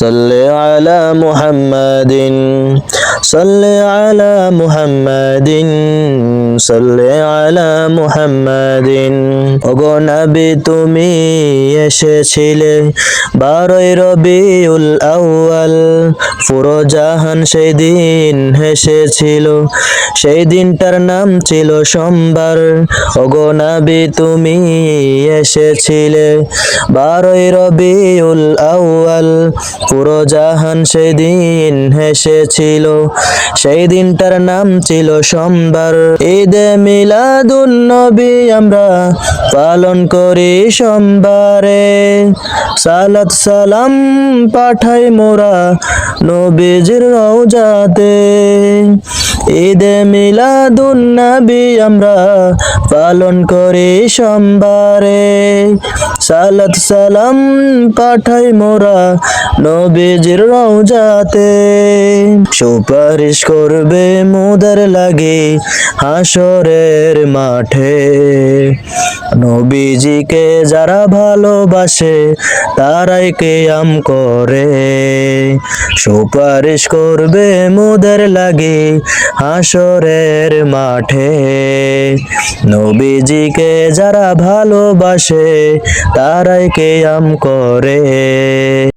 صل على محمد صل على محمد صل على محمد ওগো নবী তুমি এসেছিলে বারোই রবিউল আউয়াল পুরো জাহান সেই দিন হেসেছিল সেই দিনটার নাম ছিল সোমবার ওগো নবী তুমি এসেছিলে বারোই রবিউল আউয়াল পুরো জাহান সেই দিন হেসেছিল সেই দিনটার নাম ছিল সোমবার। ঈদে মিলাদুন নবী আমরা পালন করি সোমবারে। সালাত সালাম পাঠাই মোরা নবীজির রওজাতে। ঈদে মিলাদুন নবী আমরা পালন করি সোমবারে। সালাত সালাম পাঠাই মোরা নবীজির রওজাতে। সুপারিশ করবে মুদার লাগে হাসরের মাঠে। নবীজিকে যারা ভালোবাসে তারাই কেয়াম করে। সুপারিশ করবে মোদের লাগে হাসরের মাঠে। নবীজিকে যারা ভালোবাসে তারাই কেয়াম করে।